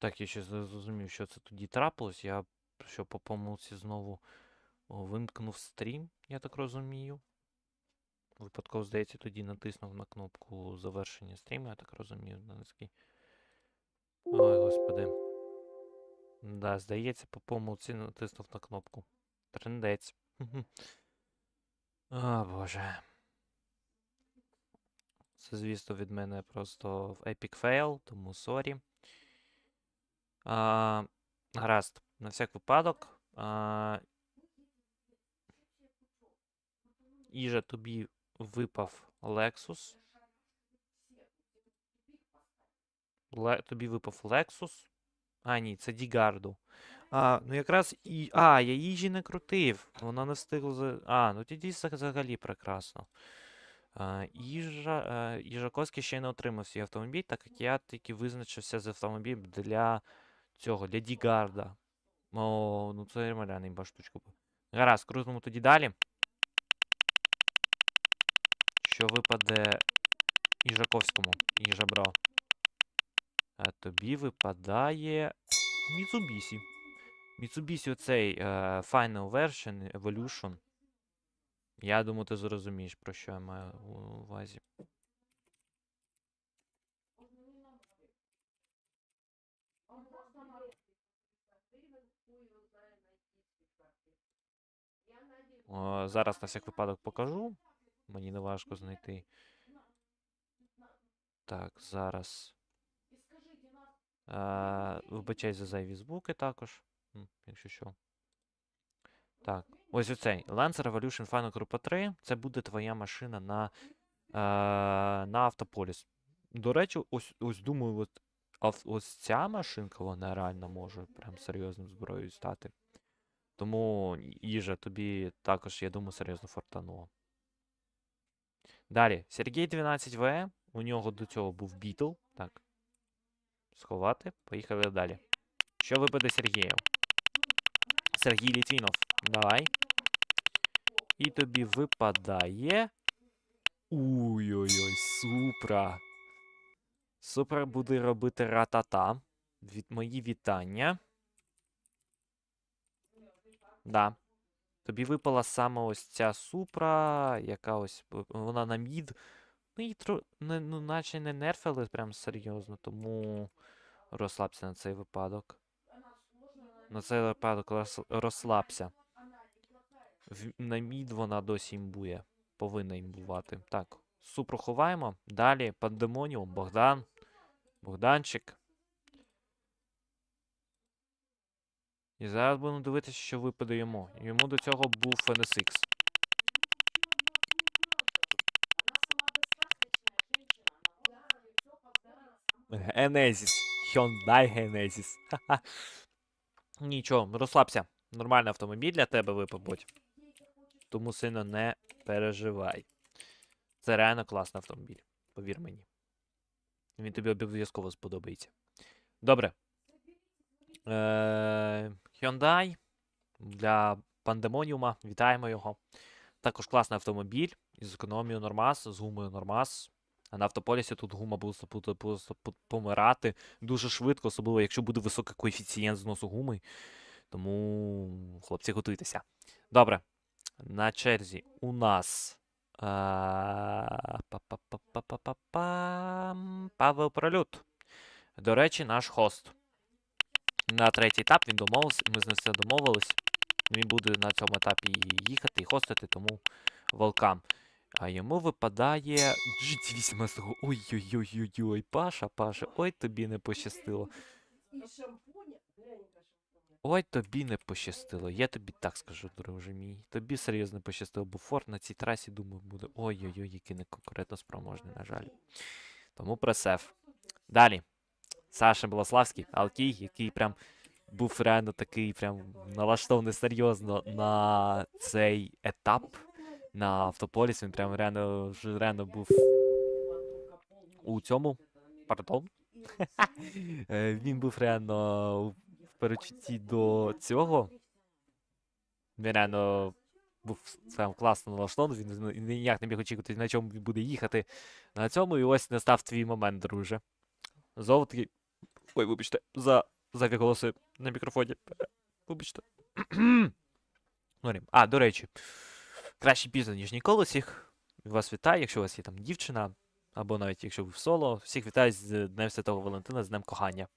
Так, я ще зрозумів, що це тоді трапилось. Я що по помилці знову вимкнув стрім, я так розумію. Випадково, здається, тоді натиснув на кнопку завершення стріму, я так розумію, на низький. Ой, господи. Да, здається, по помилці натиснув на кнопку. Трендець. О, Боже. Це, звісно, від мене просто в epic fail, тому сорі. А, гаразд, на всяк випадок. А, Іже тобі випав Lexus. Ле, тобі випав Lexus. А, ні, це Дігарду. А, ну якраз і. А, я їжі не крутив. Вона не встигла за. А, ну тоді взагалі прекрасно. А, Іжа, е, Іжаковський ще не отримав свій автомобіль, так як я тільки визначився з автомобілем для цього, для Дігарда. О, ну це реально ба штучка. була. Гаразд, крутимо тоді далі. Що випаде Іжаковському, Іжабро? А тобі випадає Mitsubishi. Mitsubishi оцей е, Final Version Evolution. Я думаю, ти зрозумієш, про що я маю у увазі. О, зараз на всяк випадок покажу. Мені не важко знайти. Так, зараз. Е, вибачай за зайві звуки також. Якщо що. Так, ось оцей. Lancer Revolution Final Group 3. Це буде твоя машина на, е, на Автополіс. До речі, ось, ось думаю, от, ось ця машинка, вона реально може прям серйозною зброєю стати. Тому їжа тобі також, я думаю, серйозно фортануло. Далі, Сергій 12В. У нього до цього був Бітл. Так. Сховати. Поїхали далі. Що випаде Сергію? Сергій Літвінов. Давай. І тобі випадає. Ой-ой-ой, Супра. Супра буде робити ратата. Від мої вітання. Да. Тобі випала саме ось ця супра, яка ось вона на мід. Ну і тро... не, ну, наче не нерфили прям серйозно, тому розслабся на цей випадок. На цей випадок розслабся. В... На мід вона досі імбує. Повинна імбувати. Так, супру ховаємо. Далі Пандемоніум, Богдан. Богданчик. І зараз будемо дивитися, що випаде йому. Йому до цього був NSX. Genesis. Hyundai Genesis. Нічого, розслабся. Нормальний автомобіль для тебе випав, будь. Тому сильно не переживай. Це реально класний автомобіль. Повір мені. Він тобі обов'язково сподобається. Добре. Е, Hyundai для Пандемоніума. Вітаємо його. Також класний автомобіль із економією Нормас, з гумою Нормас. А на автополісі тут гума буде помирати дуже швидко, особливо якщо буде високий коефіцієнт зносу гуми. Тому, хлопці, готуйтеся. Добре. На черзі у нас. е, Павел Пролют. До речі, наш хост. На третій етап він домовився, ми з ним все домовились. Він буде на цьому етапі і їхати і хостити, тому welcome. А йому випадає GT18. Ой-ой-ой-ой-ой, Паша, Паша, ой тобі не пощастило. Ой, тобі не пощастило. Я тобі так скажу, друже мій. Тобі серйозно пощастило, бо Форд на цій трасі, думаю, буде. Ой-ой-ой, який не конкурентно спроможний, на жаль. Тому пресев. Далі. Саша Болославський, Алкій, який прям був реально такий, прям налаштований серйозно на цей етап на автополіс. Він прям реально реально був у цьому. Пардон. Е, Він був реально в перечутті до цього. Він реально був прям класно налаштований, він ніяк не міг очікувати, на чому він буде їхати на цьому, і ось настав твій момент, друже. Золотий Ой, вибачте, за зайві голоси на мікрофоні. Вибачте. А, до речі, краще пізно, ніж ніколи. Всіх вас вітаю, якщо у вас є там дівчина, або навіть якщо ви в соло. Всіх вітаю з Днем Святого Валентина, з Днем кохання.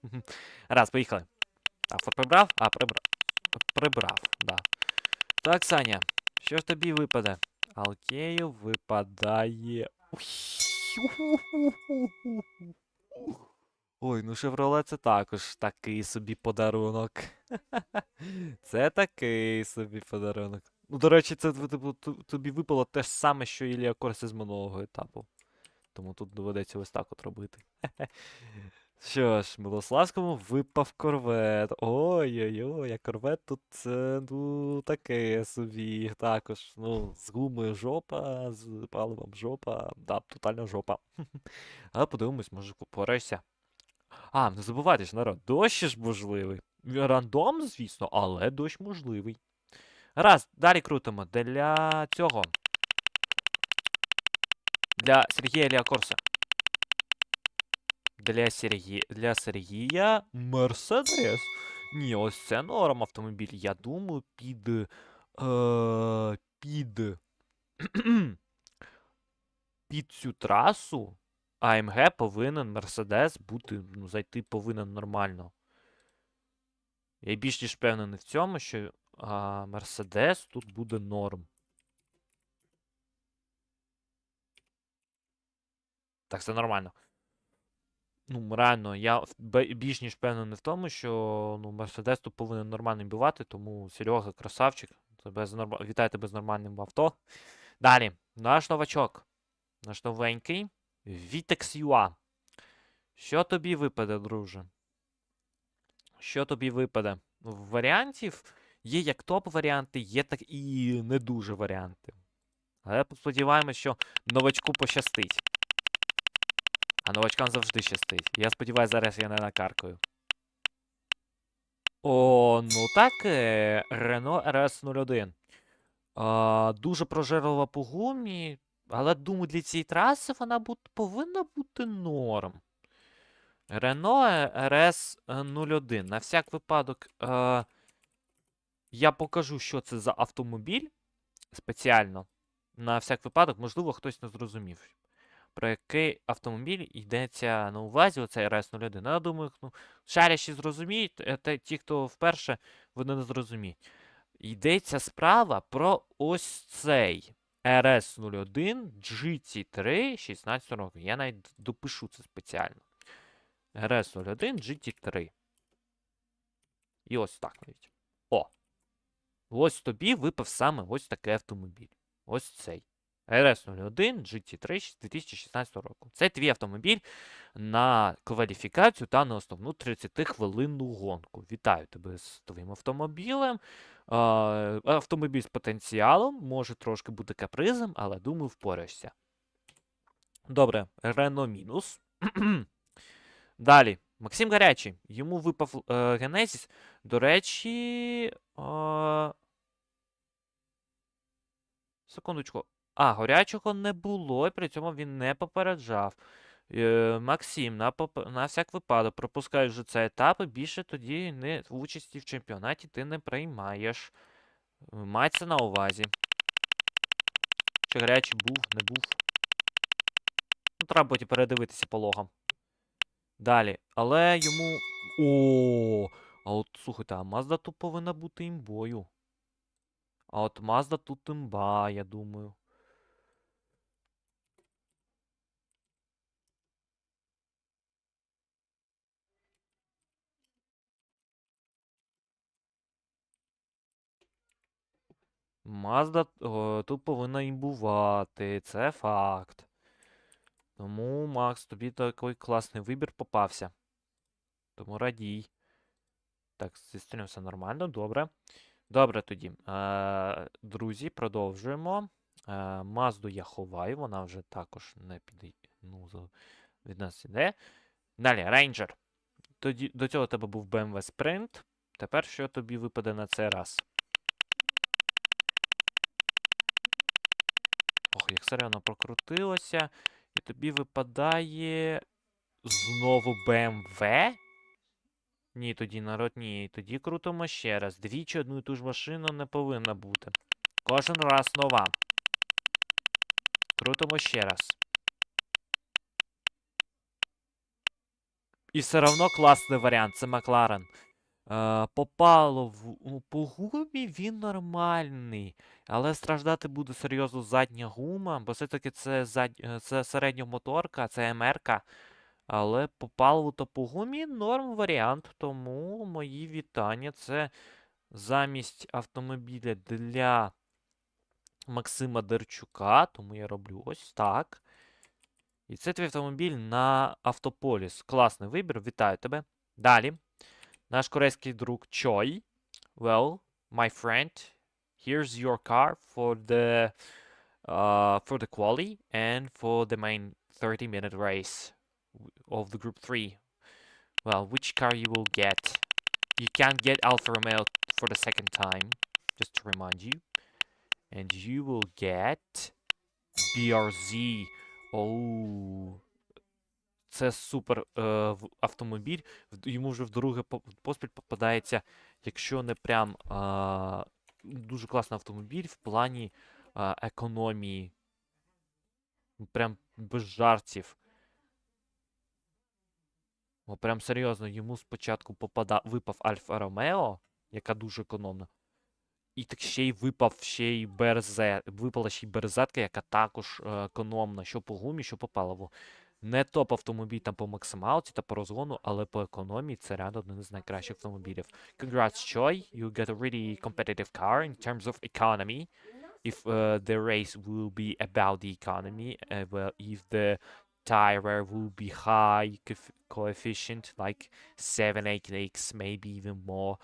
Раз, поїхали. А, прибрав? А, прибрав. Прибрав, да. Так, Саня, що ж тобі випаде? Алкею випадає. Ой, ну Шевроле це також такий собі подарунок. Це такий собі подарунок. Ну, до речі, це типу, тобі випало те ж саме, що і Ліа Корси з минулого етапу. Тому тут доведеться ось так от робити. Що ж, Милославському випав корвет. Ой-ой-ой, а корвет тут е, ну, таке собі. Також. Ну, з гумою жопа, з паливом жопа. Да, тотальна жопа. Але подивимось, може попораєшся. А, не забувайте ж, народ, дощ ж можливий. Рандом, звісно, але дощ можливий. Раз, далі крутимо. Для цього. Для Сергія Ліакорса. Для Сергія, для Сергія Мерседес. Ні, ось це норм автомобіль. Я думаю, під. Е, під. під цю трасу АМГ повинен Мерседес бути, ну, зайти повинен нормально. Я більш ніж впевнений в цьому, що Мерседес тут буде норм. Так, це нормально. Ну, реально, я більш ніж впевнений в тому, що ну, Мерседес тут повинен нормально бивати, тому Серега, красавчик. Тебе з норм... Вітаю тебе з нормальним авто. Далі, наш новачок. Наш новенький. Vitex UA. Що тобі випаде, друже? Що тобі випаде? Варіантів є як топ-варіанти, є так і не дуже варіанти. Але сподіваємось, що новачку пощастить. А новачкам завжди щастить. Я сподіваюся, зараз я не накаркаю. О, ну так, Renault RS01. Дуже прожерлива по гумі, але думаю, для цієї траси вона бут- повинна бути норм. Renault RS01. На всяк випадок, е, я покажу, що це за автомобіль спеціально. На всяк випадок, можливо, хтось не зрозумів. Про який автомобіль йдеться на увазі, оцей RS01. Ну, я думаю, ну, шарящі зрозуміють, е, ті, хто вперше, вони не зрозуміють. Йдеться справа про ось цей RS01 GT3 16 років. Я навіть допишу це спеціально. RS01 GT3. І ось так навіть. О! Ось тобі випав саме ось такий автомобіль. Ось цей. RS01 GT3 з 2016 року. Це твій автомобіль на кваліфікацію та на основну 30-хвилинну гонку. Вітаю тебе з твоїм автомобілем. Автомобіль з потенціалом може трошки бути капризом, але думаю, впораєшся. Добре, Рено мінус. Далі. Максим Гарячий. Йому випав е, Genesis. До речі. Е... Секундочку. А, горячого не було, і при цьому він не попереджав. Е, Максим, на, на всяк випадок, пропускаєш вже цей етап, і більше тоді не в участі в чемпіонаті ти не приймаєш. Май це на увазі. Чи гарячий був, не був. Ну, треба потім передивитися по логам. Далі. Але йому. О, а от слухайте, а Мазда тут повинна бути імбою. А от Мазда тут імба, я думаю. Мазда о, тут повинна імбувати, це факт. Тому, Макс, тобі такий класний вибір попався. Тому радій. Так, зі все нормально, добре. Добре тоді. Е, друзі, продовжуємо. Е, Мазду я ховаю, вона вже також не піде. Ну, від нас іде. Далі, рейнджер. Тоді, до цього у тебе був BMW Sprint. Тепер що тобі випаде на цей раз? Як серйозно прокрутилося. І тобі випадає знову BMW? Ні, тоді народ, ні. Тоді крутимо ще раз. Двічі одну і ту ж машину не повинна бути. Кожен раз нова. Крутимо ще раз. І все одно класний варіант, це Макларен. Е, по паливу, ну, по гумі він нормальний, але страждати буде серйозно задня гума, бо все-таки це, зад... е, це середньомоторка, це МРК. Але по паливу та по гумі норм варіант, тому мої вітання. Це замість автомобіля для Максима Дерчука, тому я роблю ось так. І це твій автомобіль на Автополіс. Класний вибір, вітаю тебе. Далі. Наш корейський друг Чой. Well, my friend, here's your car for the uh, for the quali and for the main 30 minute race w- of the group 3. Well, which car you will get? You can't get Alfa Romeo for the second time, just to remind you. And you will get BRZ. Оу. Це супер е, автомобіль. Йому вже вдруге поспіль попадається, якщо не прям а, дуже класний автомобіль в плані а, економії. Прям без жартів. О, прям серйозно, йому спочатку попада... випав Альфа Ромео, яка дуже економна. І так ще й випав ще й БРЗ. Випала ще й березетка, яка також е, економна, що по гумі, що по паливу. Не топ автомобіль там по максималці та по розгону, але по економії це реально один з найкращих автомобілів. Congrats, Choi. You get a really competitive car in terms of economy. If uh, the race will be about the economy, uh, well, if the tire will be high coef- coefficient, like 7, 8x, maybe even more,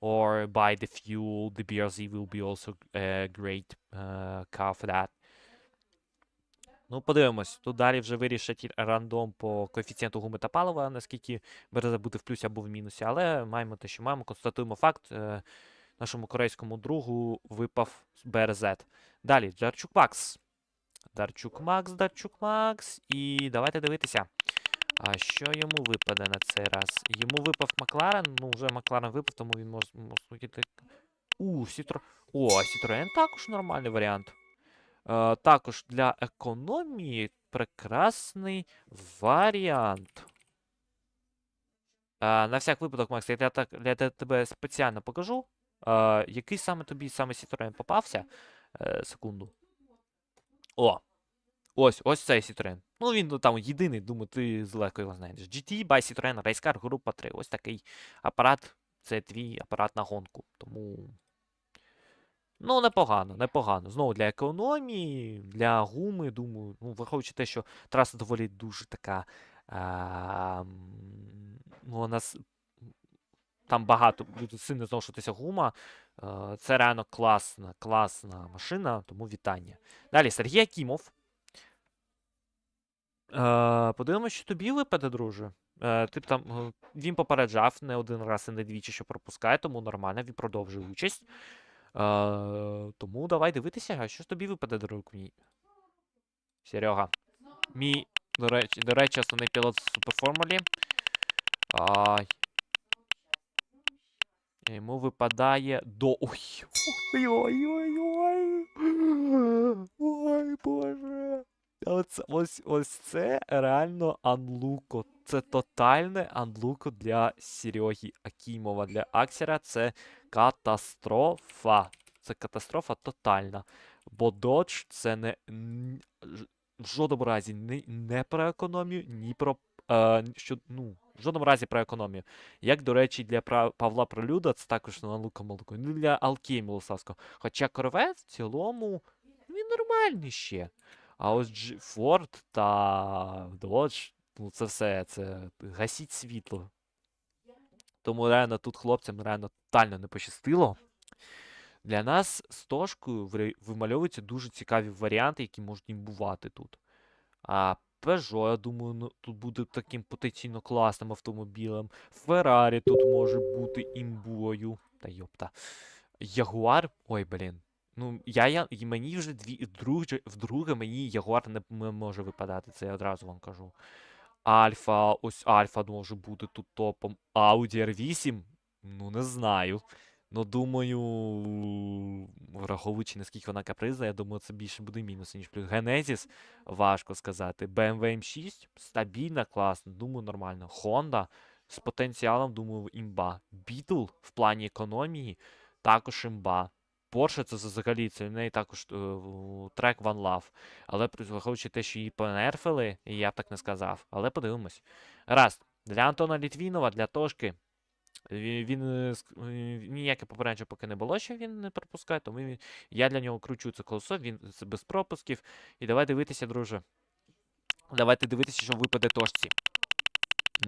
or by the fuel, the BRZ will be also a great uh, car for that. Ну, подивимось. Тут далі вже вирішать рандом по коефіцієнту гуми та палива, наскільки березе бути в плюсі або в мінусі, але маємо те, що маємо. Констатуємо факт. Е, нашому корейському другу випав БРЗ. Далі, Дарчук Макс. Дарчук Макс, Дарчук Макс. І давайте дивитися. А що йому випаде на цей раз? Йому випав Макларен. Ну, вже Макларен випав, тому він може може. У, Сітро. О, Сітроен також нормальний варіант. Е, також для економії прекрасний варіант. Е, на всяк випадок, Макс, я, так, я тебе спеціально покажу. Е, який саме тобі саме Citroen попався? Секунду. О! Ось, ось цей Citroen. Ну, він ну, там єдиний, думаю, ти злегко його знайдеш. GT by Citroen Race Car група 3. Ось такий апарат. Це твій апарат на гонку. Тому. Ну, непогано, непогано. Знову для економії, для гуми, думаю, ну, враховуючи те, що траса доволі дуже така. А, ну, вона там багато буде сильно зношуватися гума. Е, Це реально класна, класна машина, тому вітання. Далі Сергій Акімов. Е, Подивимось, що тобі випаде, друже. Е, Ти там, е, він попереджав не один раз і не двічі, що пропускає, тому нормально, він продовжує участь. Е, Тому давай дивитися, а що ж тобі випаде, друг мій. Серега. Мій, до речі, до речі, основний пілот в суперформулі. Ай. Йому випадає до. Ой. Ой-ой-ой-ой. Боже. Оце, ось, ось це реально анлуко. Це тотальне анлуко для Сереги Акімова. Для Аксера це катастрофа. Це катастрофа тотальна. Бо додж це не в жодному разі не, не про економію, ні про. Е, що, ну, в жодному разі про економію. Як, до речі, для Павла Пролюда це також на лука молоко. Ну, для Алкії Милославського. Хоча корвет в цілому він нормальний ще. А ось Форд та Dodge, ну це все, це гасіть світло. Тому реально тут хлопцям реально тотально не пощастило. Для нас з Тошкою вимальовуються дуже цікаві варіанти, які можуть імбувати тут. А Peugeot, я думаю, ну, тут буде таким потенційно класним автомобілем. Ferrari тут може бути імбою. Та йопта. Ягуар. Ой, блін. Ну, я, я мені вже дві, вдруге, вдруге мені Ягуар не, може випадати, це я одразу вам кажу. Альфа, ось Альфа може бути тут топом. Audi R8? Ну, не знаю. Ну, думаю, враховуючи, наскільки вона капризна, я думаю, це більше буде мінус, ніж плюс. Genesis, важко сказати. BMW M6 стабільна, класна, думаю, нормально. Honda з потенціалом, думаю, імба. Beetle в плані економії також імба. Porsche це взагалі, це в неї також е, трек One Love. Але враховуючи те, що її понерфили, я б так не сказав. Але подивимось. Раз. Для Антона Літвінова, для Тошки. Він, е, е, ніяке попередження поки не було, що він не пропускає, тому він, я для нього кручу це колесо, він без пропусків. І давай дивитися, друже. Давайте дивитися, що випаде Тошці.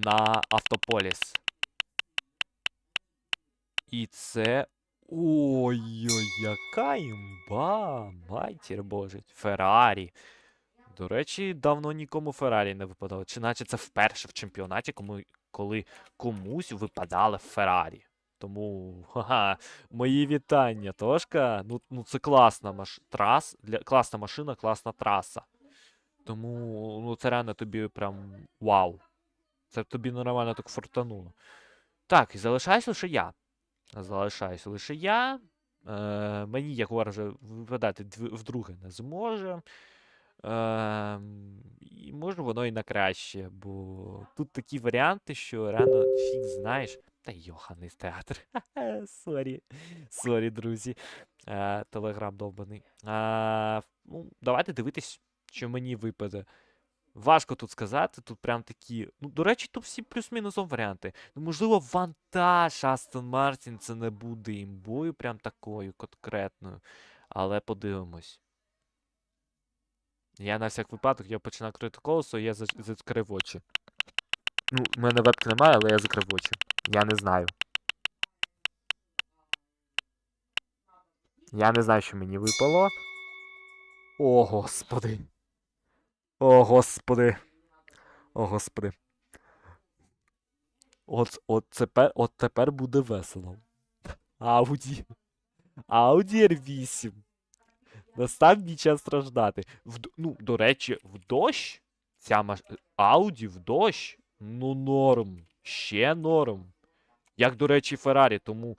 На Автополіс. І це. Ой-ой, яка імба! Матір Боже. Феррарі. До речі, давно нікому Феррарі не випадало. Чи наче це вперше в чемпіонаті, кому, коли комусь випадали Феррарі. Тому, ха мої вітання, Тошка. Ну, ну це класна маш... трас, для... класна машина, класна траса. Тому ну, це реально тобі прям вау. Це тобі нормально так фортануло. Так, і залишаюсь лише я. Залишаюсь лише я. Е, мені Ягуар вже випадати вдруге не зможе. Е, і може воно і на краще, бо тут такі варіанти, що реально фіг знаєш. Та йоханий театр. Сорі. Сорі, друзі. Е, телеграм довбаний. Е, ну, давайте дивитись, що мені випаде. Важко тут сказати, тут прям такі. Ну, до речі, тут всі плюс-мінусом варіанти. Ну, можливо, вантаж Астон Мартін це не буде імбою, прям такою конкретною. Але подивимось. Я на всяк випадок я починаю крити колесо, і я за- закрив очі. Ну, в мене вебки немає, але я закрив очі. Я не знаю. Я не знаю, що мені випало. О, господи. О, господи. О, господи. От, от, тепер, от тепер буде весело. Ауді. Ауді R8. Настав мій час страждати. В, ну, до речі, в дощ ця маш... Ауді в дощ, ну норм. Ще норм. Як, до речі, Феррарі, тому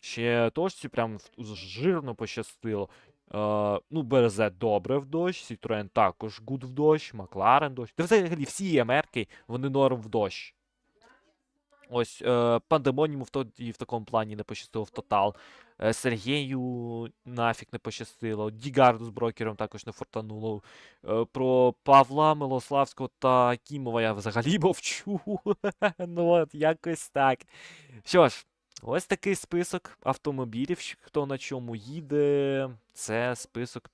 ще точці прям жирно пощастило. Е, ну, БРЗ добре в дощ, Citroen також гуд в дощ, Макларен дощ. Та взагалі всі Америки, вони норм в дощ. Ось е, Пандемоніму в, то, і в такому плані не пощастило в тотал. Е, Сергію нафіг не пощастило. Дігарду з брокером також не фортануло. Е, про Павла Милославського та Кімова я взагалі мовчу. ну от, якось так. Що ж, ось такий список автомобілів, хто на чому їде. Це список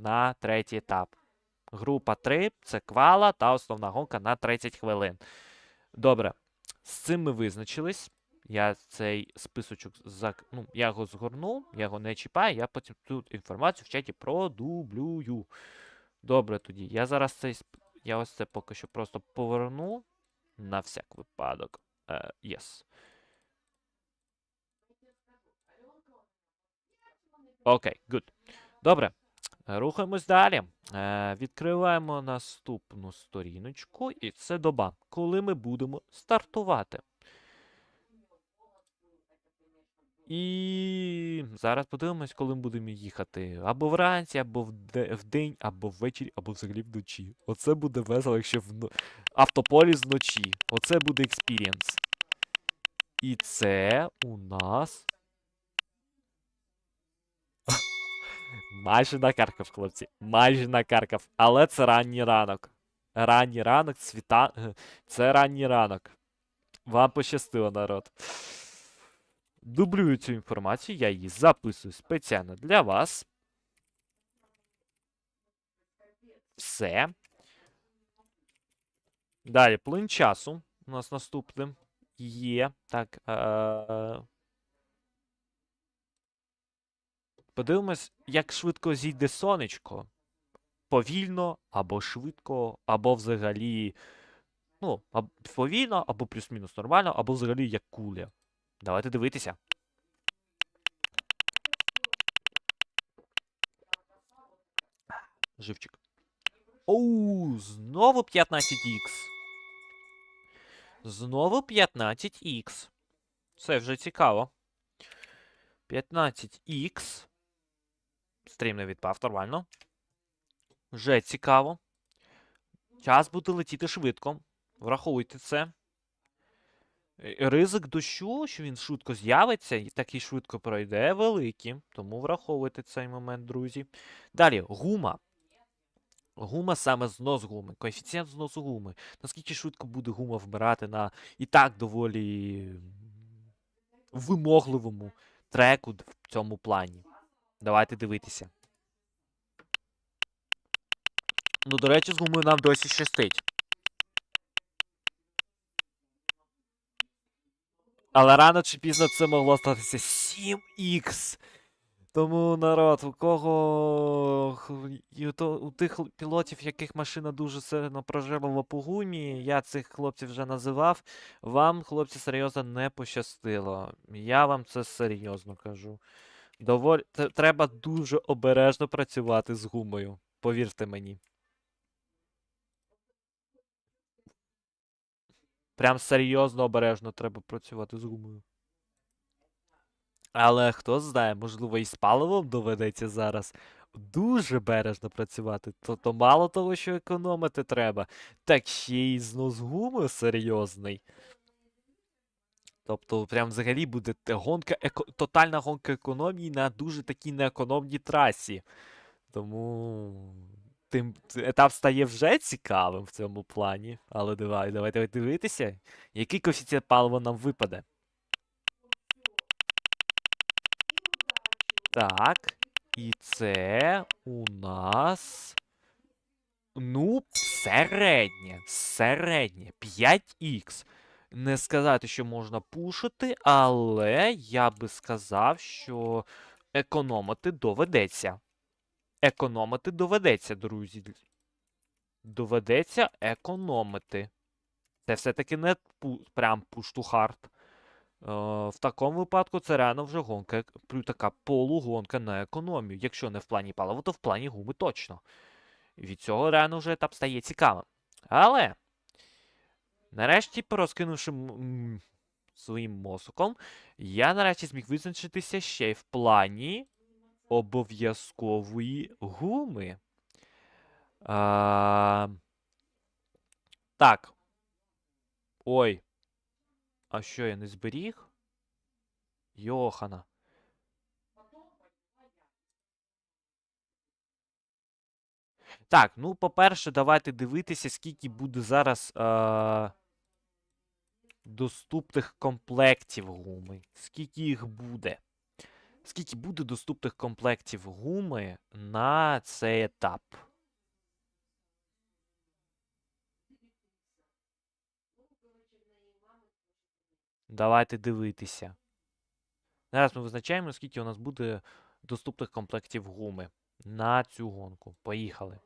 на третій етап. Група 3 це квала та основна гонка на 30 хвилин. Добре, з цим ми визначились. Я цей списочок зак... ну, я його згорну, я його не чіпаю, я потім тут інформацію в чаті продублюю. Добре тоді. Я зараз цей я ось це поки що просто поверну на всяк випадок. Е, Yes. Окей, good. Добре. Рухаємось далі. Е, відкриваємо наступну сторіночку, і це доба, коли ми будемо стартувати. І зараз подивимось, коли ми будемо їхати. Або вранці, або вде- вдень, або ввечері, або взагалі вночі. Оце буде весело, якщо в автополіс вночі. Оце буде експірієнс. І це у нас. Майже накаркав, хлопці. Майже накаркав. Але це ранній ранок. Ранній ранок, цвіта... Це ранній ранок. Вам пощастило, народ. Дублюю цю інформацію, я її записую спеціально для вас. Все. Далі, плин часу у нас наступним є. Так. Е- Подивимось, як швидко зійде сонечко. Повільно, або швидко, або взагалі. Ну, повільно, або плюс-мінус нормально, або взагалі як куля. Давайте дивитися. Живчик. Оу, знову 15х. Знову 15х. Це вже цікаво. 15х. Стрім не відпав, нормально. Вже цікаво. Час буде летіти швидко. Врахуйте це. Е, Ризик дощу, що він швидко з'явиться і так і швидко пройде, великий. Тому враховуйте цей момент, друзі. Далі, гума. Гума саме знос гуми. Коефіцієнт зносу гуми. Наскільки швидко буде гума вмирати на і так доволі вимогливому треку в цьому плані. Давайте дивитися. Ну, до речі, з гумою нам досі щастить. Але рано чи пізно це могло статися 7х. Тому народ, у кого у, тих пілотів, яких машина дуже сильно проживала по гумі, я цих хлопців вже називав. Вам, хлопці, серйозно не пощастило. Я вам це серйозно кажу. Доволі треба дуже обережно працювати з гумою. Повірте мені. Прям серйозно обережно треба працювати з гумою. Але хто знає, можливо, і з паливом доведеться зараз дуже бережно працювати. Тобто мало того, що економити треба, так ще й знос гуми серйозний. Тобто, прям взагалі буде гонка, еко... тотальна гонка економії на дуже такій неекономній трасі. Тому тим етап стає вже цікавим в цьому плані. Але давай, давайте дивитися, який коефіцієнт палива нам випаде. Так. І це у нас. Ну, середнє. Середнє. 5х. Не сказати, що можна пушити, але я би сказав, що економити доведеться. Економити доведеться, друзі. Доведеться економити. Це все-таки не пу- прям push to. Е, в такому випадку це реально вже гонка, така полугонка на економію. Якщо не в плані палива, то в плані гуми точно. Від цього реально вже етап стає цікавим. Але, нарешті, порозкинувши своїм мозком, я нарешті зміг визначитися ще й в плані обов'язкової гуми. А, так. Ой. А що я не зберіг? Йохана. Так, ну, по-перше, давайте дивитися, скільки буде зараз е- доступних комплектів гуми. Скільки їх буде. Скільки буде доступних комплектів гуми на цей етап? Давайте дивитися. Зараз ми визначаємо, скільки у нас буде доступних комплектів гуми на цю гонку. Поїхали.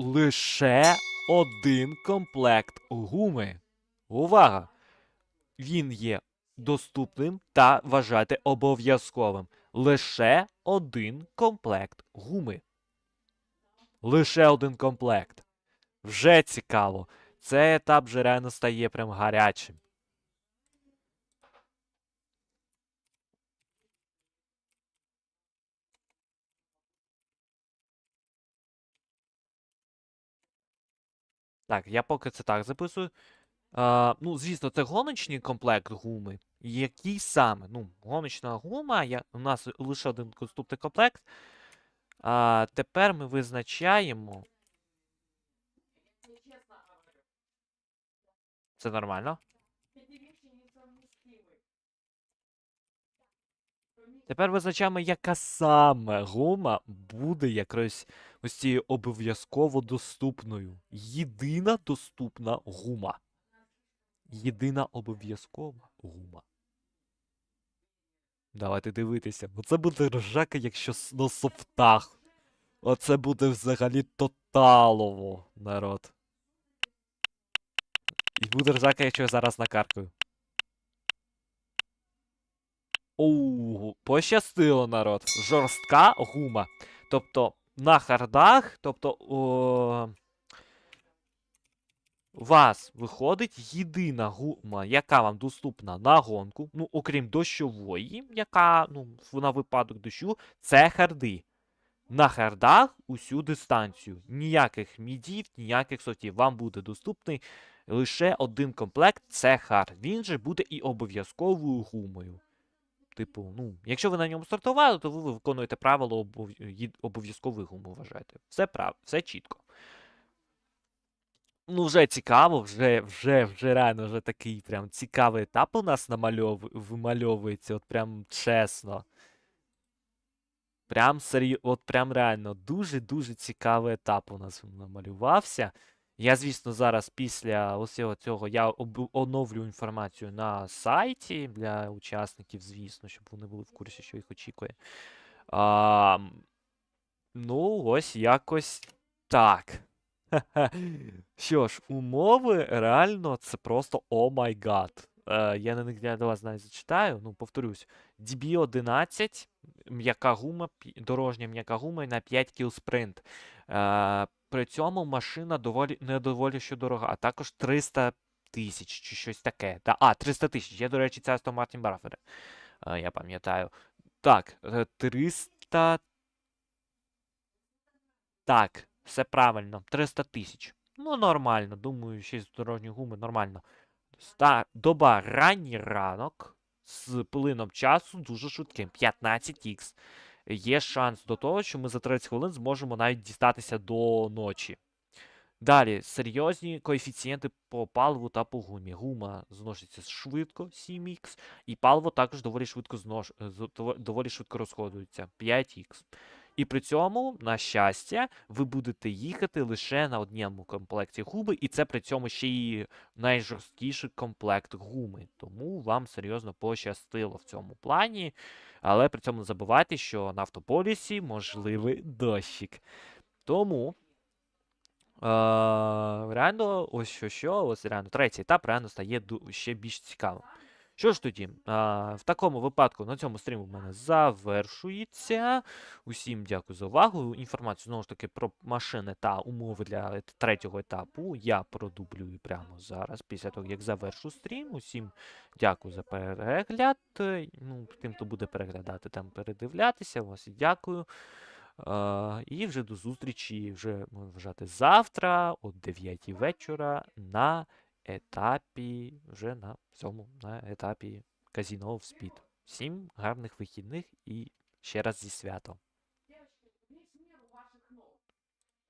Лише один комплект гуми. Увага! Він є доступним та вважати обов'язковим. Лише один комплект гуми. Лише один комплект. Вже цікаво. Цей етап вже реально стає прям гарячим. Так, я поки це так записую. Е, ну, звісно, це гоночний комплект гуми. Який саме? Ну, гоночна гума, я, у нас лише один доступний комплект. А, тепер ми визначаємо. Це нормально. Тепер визначаємо, яка саме гума буде якось ось цією обов'язково доступною. Єдина доступна гума. Єдина обов'язкова гума. Давайте дивитися. Оце буде ржака, якщо на софтах. Оце буде взагалі тоталово, народ. І буде ржака, якщо зараз накаркаю. Оу, пощастило, народ. Жорстка гума. Тобто на хардах, тобто о, вас виходить єдина гума, яка вам доступна на гонку, ну, окрім дощової, яка, ну, на випадок дощу, це харди. На хардах усю дистанцію. Ніяких мідів, ніяких софтів. Вам буде доступний лише один комплект це хард. Він же буде і обов'язковою гумою. Типу, ну, якщо ви на ньому стартували, то ви виконуєте правило обов- ї- обов'язкової вважаєте. Все прав, все чітко. Ну, вже цікаво, вже, вже, вже реально, вже такий прям цікавий етап у нас намальов... вимальовується, от прям чесно. Прям серйозно, от прям реально дуже-дуже цікавий етап у нас намалювався. Я, звісно, зараз після усього цього я оновлю інформацію на сайті для учасників, звісно, щоб вони були в курсі, що їх очікує. А, ну, ось якось так. Що ж, умови реально це просто о май гад. Е, я на них для вас навіть зачитаю. Ну, повторюсь, DB11, м'яка гума, дорожня м'яка гума на 5 кіл спринт. Е, при цьому машина доволі не доволі що дорога, а також 300 тисяч чи щось таке. Та, а, 300 тисяч. Я, до речі, це Aston Martin Buffer. Е, я пам'ятаю. Так, е, 300. Так, все правильно. 300 тисяч. Ну, нормально. Думаю, ще з дорожньої гуми нормально. Ста... Доба ранній ранок з плином часу дуже швидким. 15х. Є шанс до того, що ми за 30 хвилин зможемо навіть дістатися до ночі. Далі, серйозні коефіцієнти по паливу та по гумі. Гума зноситься швидко, 7х, і паливо також доволі швидко знош... з- дово- доволі швидко розходується, 5х. І при цьому, на щастя, ви будете їхати лише на одному комплекті гуми, і це при цьому ще й найжорсткіший комплект гуми. Тому вам серйозно пощастило в цьому плані. Але при цьому не забувайте, що на автополісі можливий дощик. Тому. Реально, ось що, що, ось реально третій етап реально стає ще більш цікавим. Що ж тоді, а, в такому випадку на цьому стрім у мене завершується. Усім дякую за увагу. Інформацію знову ж таки про машини та умови для третього етапу я продублюю прямо зараз, після того, як завершу стрім. Усім дякую за перегляд. Е, Ну, тим, хто буде переглядати, там передивлятися. Вас дякую. Е, і вже до зустрічі, вже можна вважати завтра о 9 вечора на етапі, вже на цьому, на етапі казіно в спід. Всім гарних вихідних і ще раз зі святом.